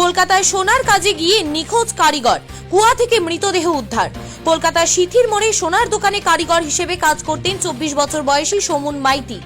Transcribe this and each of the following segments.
কলকাতায় সোনার কাজে গিয়ে নিখোঁজ কারিগর, কুয়া থেকে মৃতদেহ উদ্ধার। কলকাতার সিথির মোড়ে সোনার দোকানে কারিগর হিসেবে কাজ করতেন চব্বিশ বছর বয়সী সমুন মাইতি।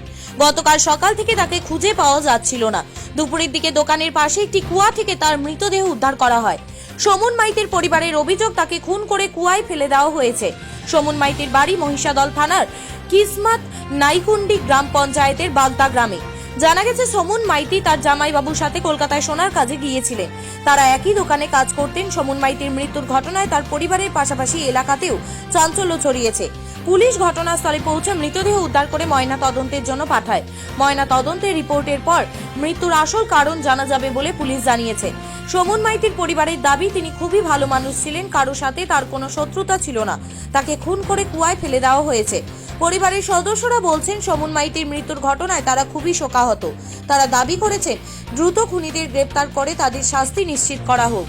গতকাল সকাল থেকে তাকে খুঁজে পাওয়া যাচ্ছিল না। দুপুরের দিকে দোকানের পাশে একটি কুয়া থেকে তার মৃতদেহ উদ্ধার করা হয়। সমুন মাইতির পরিবারের অভিযোগ তাকে খুন করে কুয়ায় ফেলে দেওয়া হয়েছে। সমুন মাইতির বাড়ি মহিষাদল থানার কিসমাত নাইকুন্ডি গ্রাম পঞ্চায়েতের বাগদা গ্রামে। জানা গেছে, সমুন মাইতি তার জামাইবাবুর সাথে কলকাতায় সোনার কাজে গিয়েছিলেন। তারা একই দোকানে কাজ করতেন। সমুন মাইতির মৃত্যুর ঘটনায় তার পরিবারের পাশাপাশি এলাকাতেও চাঞ্চল্য ছড়িয়েছে। পুলিশ ঘটনাস্থলে পৌঁছে মৃতদেহ উদ্ধার করে ময়না তদন্তের জন্য পাঠায়। ময়না তদন্তের রিপোর্টের পর মৃত্যুর আসল কারণ জানা যাবে বলে পুলিশ জানিয়েছে। সমুন মাইতির পরিবারের দাবি, তিনি খুবই ভালো মানুষ ছিলেন, কারও সাথে তার কোনো শত্রুতা ছিল না। তাকে খুন করে কুয়ায় ফেলে দেওয়া হয়েছে। পরিবারের সদস্যরা বলছেন, সমুন মাইতির মৃত্যুর ঘটনায় তারা খুবই শোকাহত। তারা দাবি করেছেন, দ্রুত খুনিদের গ্রেপ্তার করে তাদের শাস্তি নিশ্চিত করা হোক।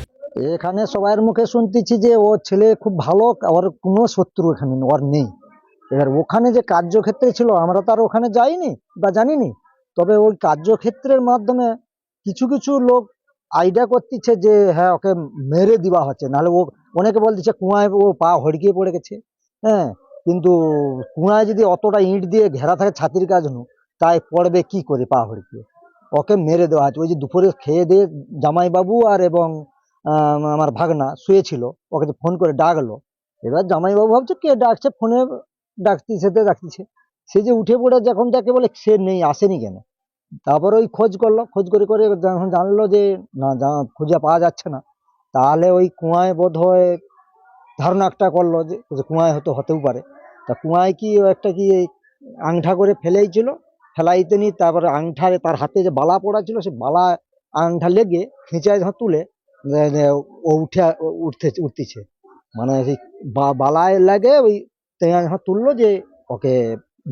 এখানে সবার মুখে শুনতেছি যে, ও ছেলে খুব ভালো, ওর কোনো শত্রু এখানে, ওর নেই। এবার ওখানে যে কার্যক্ষেত্রে ছিল, আমরা তো আর ওখানে যাইনি বা জানিনি। তবে ওই কার্যক্ষেত্রের মাধ্যমে কিছু কিছু লোক আইডিয়া করতেছে যে হ্যাঁ ওকে মেরে দেওয়া হচ্ছে। নাহলে ও, অনেকে বলতেছে, কুয়ায় ও পা হড়কিয়ে পড়ে গেছে। হ্যাঁ কিন্তু কুয়ায় যদি অতটা ইট দিয়ে ঘেরা থাকে ছাতির কাজ নু তাই পড়বে কি করে পা ওকে মেরে দেওয়া হচ্ছে ওই যে দুপুরে খেয়ে দিয়ে জামাইবাবু আর এবং আমার ভাগনা শুয়েছিল। ওকে ফোন করে ডাকলো। এবার জামাইবাবু ভাবছে, কে ডাকছে? ফোনে ডাকতেছে তো ডাকতেছে। সে যে উঠে পড়ে যখন যাকে বলে, সে নেই, আসেনি কেন? তারপর ওই খোঁজ করল। খোঁজ করে করে যখন জানলো যে, না খুঁজে পাওয়া যাচ্ছে না। তাহলে ওই কুয়ায় বোধ হয় ধারণা একটা করল যে কুয়ায় হয়তো হতেও পারে। তা কুয়ায় কি একটা কি আংঠা করে ফেলেইছিল? ফেলাইতে নি তারপরে আংঠারে তার হাতে যে বালা পড়া ছিল, সে বালা আংঠা লেগে খেঁচায় যখন তুলে ও উঠে উঠতে, উঠতেছে। মানে সেই বালায় লাগে ওই তেয়া যখন তুললো যে ওকে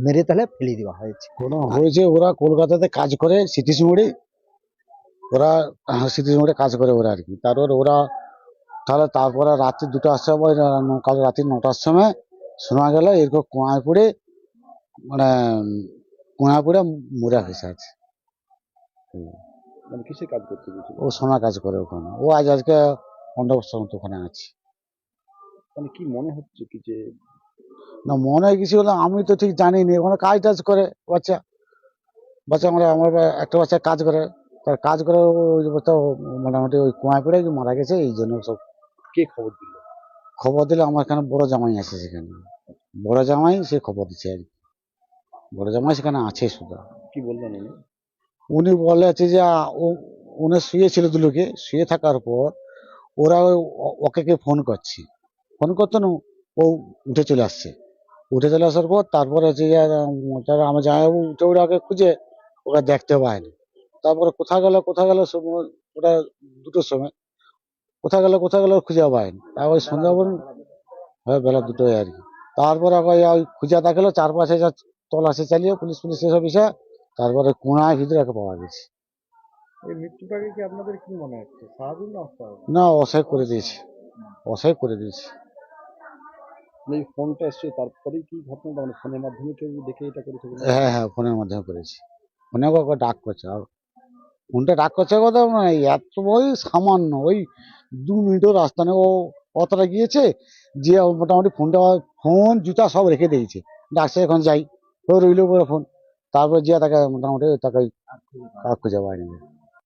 মেরে তাহলে ফেলে দেওয়া হয়েছে। ওরা হয়েছে, ওরা কলকাতাতে কাজ করে সিটি মোড়ে ওরা সিটি মোড়ে কাজ করে ওরা আর কি। তারপর ওরা, তাহলে তারপরে রাত্রি দুটার সময় কাল রাত্রি নটার সময় শোনা গেল এরকম কুয়ায় পড়ে মানে কুয়ায় পড়ে মরে হয়েছে আছে মানে কিসে কাজ করতে গেছিল ও সোনা কাজ করে ওখানে। ও আজ আজকে পনেরো বছর মতো ওখানে আছে। মানে কি মনে হচ্ছে কি যে? না মনে হয় কিছু হলো আমি তো ঠিক জানি নি ওখানে কাজ টাজ করে বাচ্চা। বাচ্চা আমরা আমার একটা বাচ্চা কাজ করে। তার কাজ করে ওই বাচ্চা মোটামুটি ওই কুয়ায় পড়ে কি মারা গেছে এই জন্য সব কে খবর দিল? খবর দিলে আমার এখানে বড় জামাই আছে সেখানে। বড় জামাই সে খবর দিচ্ছে আর কি। বড় জামাই সেখানে আছে শুধু কি বললেন উনি? উনি বলেছে যে আ, ও উনি শুয়েছিল দুলোকে শুয়ে থাকার পর ওরা ও- ওকে কে ফোন করছে। ফোন করতো না ও উঠে চলে আসছে। উঠে চলে আসার পর তারপরে হচ্ছে যে উম, আমার জামাইবাবু উঠে উঠে ওকে খুঁজে ওকে দেখতে পায়নি। তারপরে কোথা গেল কোথা গেল সব ওটা দুটোর সময় কোথা গেল কোথা গেল খুঁজে পায়নি। তারপর সন্ধ্যাবন হয় বেলা দুটোই আর কি। তারপরে আবার ওই খুঁজে দেখাল চারপাশে যা তল্লাশি চালিয়ে পুলিশ পুলিশ এসব এসে তারপরে কোনায় ভিতরে একে পাওয়া গেছে। এই মৃত্যুটাকে কি আপনাদের কি মনে হচ্ছে? স্বাভাবিক না অস্বাভাবিক না অসহায় করে দিয়েছে। অসহায় করে দিয়েছে। মানে এই ফোনটা এসছে তারপরেই কি ঘটনাটা? মানে ফোনের মাধ্যমে কেউ দেখে এটা করেছে হ্যাঁ হ্যাঁ ফোনের মাধ্যমে করেছি। ফোনে ডাক করছে। আর ফোনটা ডাক করছে কথা মানে এত ওই সামান্য ওই দু মিনিটের রাস্তা নেই। ও অতটা গিয়েছে যে মোটামুটি ফোনটা ফোন জুতা সব রেখে দিয়েছে। ডাক্তার এখন যাই। রইল ফোন তারপর যে তাকে মোটামুটি তাকে খুঁজে পায়নি